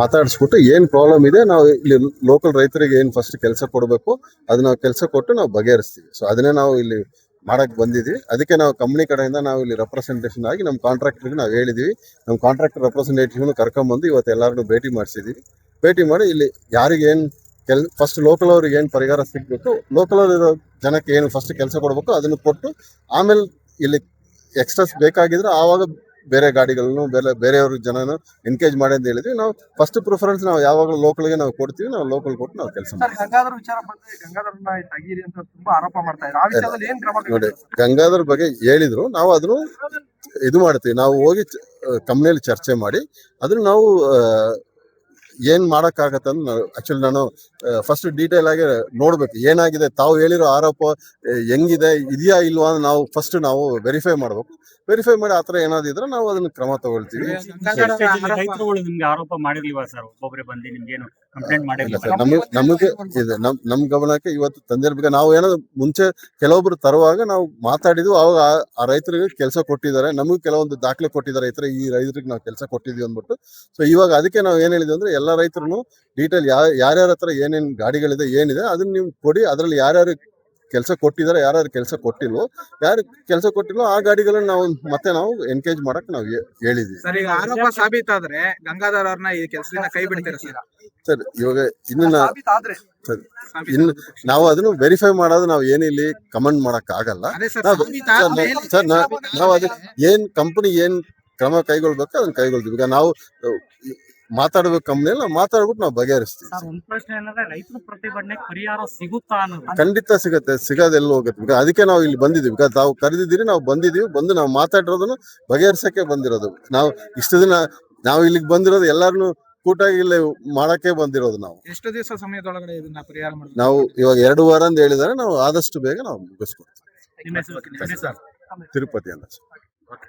ಮಾತಾಡಿಸ್ಬಿಟ್ಟು ಏನು ಪ್ರಾಬ್ಲಮ್ ಇದೆ, ನಾವು ಇಲ್ಲಿ ಲೋಕಲ್ ರೈತರಿಗೆ ಏನು ಫಸ್ಟ್ ಕೆಲಸ ಕೊಡಬೇಕು ಅದನ್ನ ಕೆಲಸ ಕೊಟ್ಟು ನಾವು ಬಗೆಹರಿಸ್ತೀವಿ. ಸೊ ಅದನ್ನೇ ನಾವು ಇಲ್ಲಿ ಮಾಡಕ್ಕೆ ಬಂದಿದ್ವಿ. ಅದಕ್ಕೆ ನಾವು ಕಂಪ್ನಿ ಕಡೆಯಿಂದ ನಾವು ಇಲ್ಲಿ ರೆಪ್ರೆಸೆಂಟೇಷನ್ ಆಗಿ ನಮ್ಮ ಕಾಂಟ್ರಾಕ್ಟರ್ಗೆ ನಾವು ಹೇಳಿದ್ವಿ. ನಮ್ಮ ಕಾಂಟ್ರಾಕ್ಟರ್ ರೆಪ್ರೆಸೆಂಟೇಟಿವ್ ಕರ್ಕೊಂಬಂದು ಇವತ್ತು ಎಲ್ಲರನ್ನೂ ಭೇಟಿ ಮಾಡಿಸಿದ್ವಿ. ಭೇಟಿ ಮಾಡಿ ಇಲ್ಲಿ ಯಾರಿಗೆ ಏನ್ ಕೆಲ್ ಫಸ್ಟ್ ಲೋಕಲ್ ಅವ್ರಿಗೆ ಏನು ಪರಿಹಾರ ಸಿಗಬೇಕು ಲೋಕಲ್ ಇರೋ ಜನಕ್ಕೆ ಏನು ಫಸ್ಟ್ ಕೆಲಸ ಕೊಡಬೇಕು ಅದನ್ನು ಕೊಟ್ಟು ಆಮೇಲೆ ಇಲ್ಲಿ ಎಕ್ಸ್ಟ್ರಾಸ್ ಬೇಕಾಗಿದ್ರೆ ಆವಾಗ ಬೇರೆ ಗಾಡಿಗಳನ್ನು ಬೇರೆ ಬೇರೆಯವ್ರ ಜನನು ಎನ್ಕೇಜ್ ಮಾಡಿ ಅಂತ ಹೇಳಿದ್ವಿ ನಾವು ಫಸ್ಟ್ ಪ್ರಿಫರೆನ್ಸ್ ನಾವು ಯಾವಾಗಲೂ ಲೋಕಲ್ಗೆ ನಾವು ಕೊಡ್ತೀವಿ ನಾವು ಲೋಕಲ್ ಕೊಟ್ಟು ನಾವು ಕೆಲಸ ನೋಡಿ ಗಂಗಾಧರ್ ಬಗ್ಗೆ ಹೇಳಿದ್ರು ನಾವು ಅದನ್ನು ಇದು ಮಾಡ್ತೀವಿ. ನಾವು ಹೋಗಿ ಕಂಪ್ನಿಯಲ್ಲಿ ಚರ್ಚೆ ಮಾಡಿ ಅದನ್ನ ನಾವು ಏನ್ ಮಾಡಕ್ಕಾಗತ್ತೆ ಅಂತ ಆಕ್ಚುಲಿ ನಾನು ಫಸ್ಟ್ ಡೀಟೇಲ್ ಆಗಿ ನೋಡ್ಬೇಕು. ಏನಾಗಿದೆ ತಾವು ಹೇಳಿರೋ ಆರೋಪ ಹೆಂಗಿದೆ ಇದೆಯಾ ಇಲ್ವಾ ಅಂತ ನಾವು ಫಸ್ಟ್ ನಾವು ವೆರಿಫೈ ಮಾಡ್ಬೇಕು. ವೆರಿಫೈ ಮಾಡಿ ಆತರ ಏನಾದ್ರು ಇದ್ರೆ ನಾವು ಅದನ್ನ ಕ್ರಮ ತಗೊಳ್ತೀವಿ. ರೈತರುಗಳು ನಿಮ್ಗೆ ಆರೋಪ ಮಾಡಿರ್ಲಿಲ್ವಾ ಸರ್? ಒಬ್ಬೊಬ್ರೆ ಬಂದು ನಿಮ್ಗೇನು ಕಂಪ್ಲೇಂಟ್ ಇಲ್ಲ ಮಾಡಿರ್ಲಿಲ್ಲ ಸರ್ ನಮಗೆ ನಮಗೆ ಇದೆ. ನಮ್ ನಮ್ ಗಮನಕ್ಕೆ ಇವತ್ತು ತಂದಿರ್ಬೇಕು. ನಾವು ಏನೋ ಮುಂಚೆ ಕೆಲವೊಬ್ರು ತರುವಾಗ ನಾವು ಮಾತಾಡಿದ್ವಿ. ಅವಾಗ ಆ- ರೈತರಿಗೆ ಕೆಲಸ ಕೊಟ್ಟಿದ್ದಾರೆ. ನಮಗೆ ಕೆಲವೊಂದು ದಾಖಲೆ ಕೊಟ್ಟಿದ್ದಾರೆ. ಈ ಈ ರೈತರಿಗೆ ನಾವು ಕೆಲಸ ಕೊಟ್ಟಿದ್ವಿ ಅಂದ್ಬಿಟ್ಟು. ಸೊ ಇವಾಗ ಅದಕ್ಕೆ ನಾವು ಏನ್ ಹೇಳಿದ್ವಿ ಅಂದ್ರೆ ಎಲ್ಲಾ ರೈತರು ಡೀಟೇಲ್ ಯಾ ಯಾರ್ಯಾರ ಹತ್ರ ಏನೇನ್ ಗಾಡಿಗಳಿದೆ ಏನಿದೆ ಅದನ್ನ ನೀವು ಕೊಡಿ ಅದ್ರಲ್ಲಿ ಯಾರ್ಯಾರು ಕೆಲಸ ಕೊಟ್ಟಿದ್ದಾರೆ ಯಾರ್ಯಾರು ಕೆಲಸ ಕೊಟ್ಟಿಲ್ವೋ ಯಾರು ಕೆಲಸ ಕೊಟ್ಟಿಲ್ವೋ ಆ ಗಾಡಿಗಳನ್ನ ನಾವು ಮತ್ತೆ ನಾವು ಎನ್ಕೇಜ್ ಮಾಡಕ್ ನಾವು ಹೇಳಿದ್ವಿ. ಸರ್ ಈಗ ಆರೋಪ ಸಾಬೀತಾದ್ರೆ ಗಂಗಾಧರ್ ಅವ್ರನ್ನ ಈ ಕೆಲಸದಿಂದ ಕೈ ಬಿಡ್ತೀರಾ ಸರ್? ಸರ್ ಇವಾಗ ಇನ್ನು ನಾ- ಸಾಬೀತಾದ್ರೆ ಸಾಬೀತು- ಇನ್ನು ನಾವು ಅದನ್ನು ವೆರಿಫೈ ಮಾಡೋದು ನಾವು ಏನಿಲ್ಲಿ ಕಮೆಂಟ್ ಮಾಡಕ್ ಆಗಲ್ಲ. ಅದೇ ಸರ್ ನಾವು- ಸರ್, ಸರ್, ನಾ- ನಾವು ಅದು ಏನ್ ಕಂಪನಿ ಏನ್ ಕ್ರಮ ಕೈಗೊಳ್ಬೇಕು ಅದನ್ನ ಕೈಗೊಳ್ತೀವಿ. ಈಗ ನಾವು ಅಹ್, ಮಾತಾಡ್ಬೇಕು ಕಂಪ್ನಿಯಲ್ಲಿ ನಾವು ಮಾತಾಡ್ಬಿಟ್ಟು ನಾವು ಬಗೆಹರಿಸ್ತೀವಿ. ಸರ್ ಒಂದ್ ಪ್ರಶ್ನೆ ಏನಂದ್ರೆ ರೈತರ ಪ್ರತಿಭಟನೆ ಪರಿಹಾರ ಸಿಗುತ್ತಾ ಅನ್ನೋದು. ಖಂಡಿತ ಸಿಗುತ್ತೆ ಸಿಗೋದೆಲ್ಲ ಹೋಗುತ್ತೆ? ಅದಕ್ಕೆ ನಾವು ಇಲ್ಲಿ ಬಂದಿದ್ದೀವಿ. ಬಿಕಾಸ್ ತಾವು ಕರೆದಿದ್ದೀರಿ ನಾವು ಬಂದಿದ್ದೀವಿ ಬಂದು ನಾವು ಮಾತಾಡಿರೋದನ್ನು ಬಗೆಹರಿಸಕ್ಕೆ ಬಂದಿರೋದು. ನಾವು ಇಷ್ಟು ದಿನ ನಾವು ಇಲ್ಲಿಗೆ ಬಂದಿರೋದು ಎಲ್ಲಾರನ್ನು ಕೂಟಾಗಿ ಇಲ್ಲಿ ಮಾಡಕ್ಕೆ ಬಂದಿರೋದು ನಾವು. ಎಷ್ಟು ದಿವಸ ಸಮಯದೊಳಗಡೆ ಇದನ್ನ ಪರಿಹಾರ ಮಾಡಿ ನಾವು ಇವಾಗ ಎರಡು ವಾರ ಅಂತ ಹೇಳಿದರೆ ನಾವು ಆದಷ್ಟು ಬೇಗ ನಾವು ಮುಗಿಸ್ಕೊಡ್ತೀವಿ. ನಿಮ್ಮ ಹೆಸರು ನಿಮ್ಮ ಹೆಸರು? ತಿರುಪತಿ ಅಂತ